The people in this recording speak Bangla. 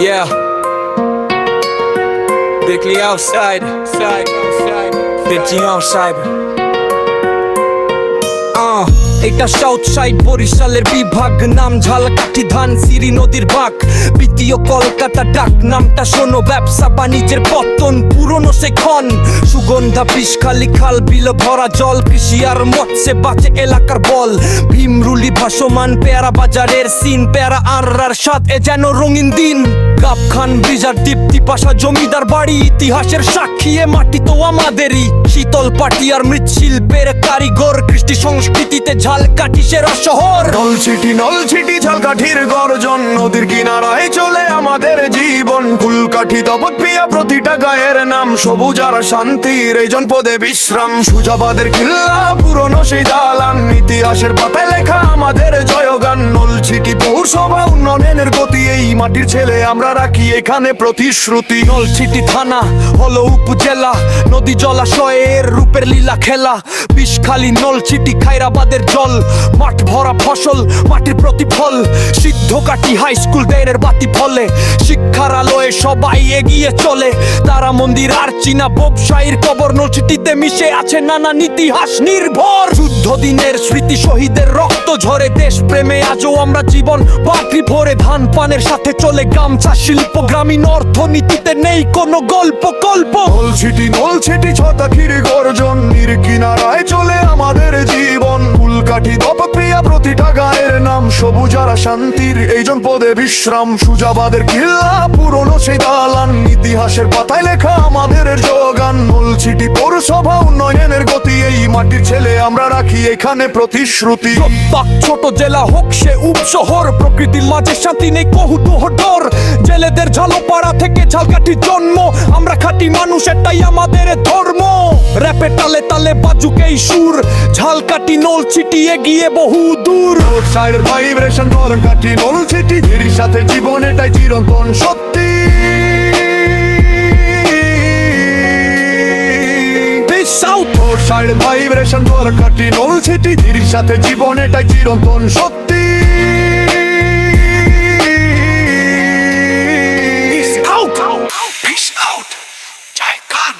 Yeah. Bickley outside. Side. Outside. 50 on cyber. এটা সাউথ সাইড বরিশালের বিভাগ, নাম ঝালকাঠি ধান সিরি নদীর বাঁক। দ্বিতীয় কলকাতা ডাক, নামটা শোনো, ব্যবসা বাণিজ্যের পতন, পুরনো সে ক্ষণ। সুগন্ধা বিষখালি খাল, বিল, ভরা জল, কৃষি আর মৎস্যে বাঁচে এলাকার বল। ভীমরুলি ভাসমান পেয়ারা বাজারের সিন, পেয়ারা আর সাথ এ যেন রঙিন দিন। গাব খান, ব্রিজার, দীপ্তি পাশা, জমিদার বাড়ি, ইতিহাসের সাক্ষী। এ মাটি তো আমাদেরই। শীতল পাটি আর মৃৎশিল্পের কারিগর। কৃষ্টি সংস্কৃতিতে ঝাল ঝালকাঠি সেরা শহর। নলছিটি নলছিটি ঝালকাঠির গর্জন। নদীর কিনারায় চলে আমাদের জীবন। ফুলকাঠি তপত প্রিয়া প্রতিটা গায়ের নাম। সবুজ আর শান্তির এই জনপদে বিশ্রাম। সুজাবাদের কিল্লা, পুরনো সেই দালান। ইতিহাসের পাতায় লেখা আমাদের জয়গান। নলছিটি পৌরসভা উন্নয়নের গতি এই মাটির ছেলে আমরা রাখি। এখানে প্রতিশ্রুতি। নলছিটি থানা, হলো উপজেলা। নদী জলাশয়ের রূপের লীলা খেলা। বিষখালী নলছিটি খাইরাবাদের জল। মাঠ ভরা ফসল, মাটির প্রতিফল। সিদ্ধ কাটি হাই স্কুল দেড়ের বাতি ফলে। শিক্ষার আলোয় সবাই এগিয়ে চলে। তারা মন্দির আর চীনা ব্যবসায়ীর কবর নলছিটিতে মিশে আছে নানান ইতিহাস নির্ভর। যুদ্ধ দিনের স্মৃতি শহীদের রক্ত ঝরে। দেশ প্রেমে আজও আমরা জীবন পাখি ভরে ধান পানের সাথে চলে গামছা, শিল্প, গ্রামীণ অর্থনীতিতে নেই কোনো গল্প কল্প নলছিটি নলছিটি ছতাখির গর্জন নীর কিনারায় চলে আমাদের জীবন। ফুলকাঠি, দপক্রিয়া প্রতিটা গায়ের নাম, সবুজ আর শান্তির এই জনপদে বিশ্রাম। সুজাবাদের কিল্লা পুরনো সেই দালান, ইতিহাসের পাতায় লেখা আমাদের যোগান নলছিটি পৌরসভা উন্নয়নের গতি এই মাটির ছেলে আমরা রাখি এখানে প্রতিশ্রুতি। ছোট জেলা হোক সে উপশহর প্রকৃতির মাঝে শান্তি নেই কহুটুহডর জেলেদের ঝালপাড়া থেকে ঝালকাঠির জন্ম আমরা খাঁটি মানুষ এটাই আমাদের ধর্ম। র্যাপে তালে তালে বাজুক এই সুর ঝালকাঠি নল ছিটিয়ে গিয়ে বহু দূর। সাইড ভাইব্রেশন কাঠি নলছিটি এর সাথে জীবন এটাই চিরন্তন সত্যি। সাইড ভাইব্রেশন বলার কাটি নল সিটি ধীর সাথে জীবন এটাই চিরন্তন সত্যি Peace out! Peace out! Jai Khan!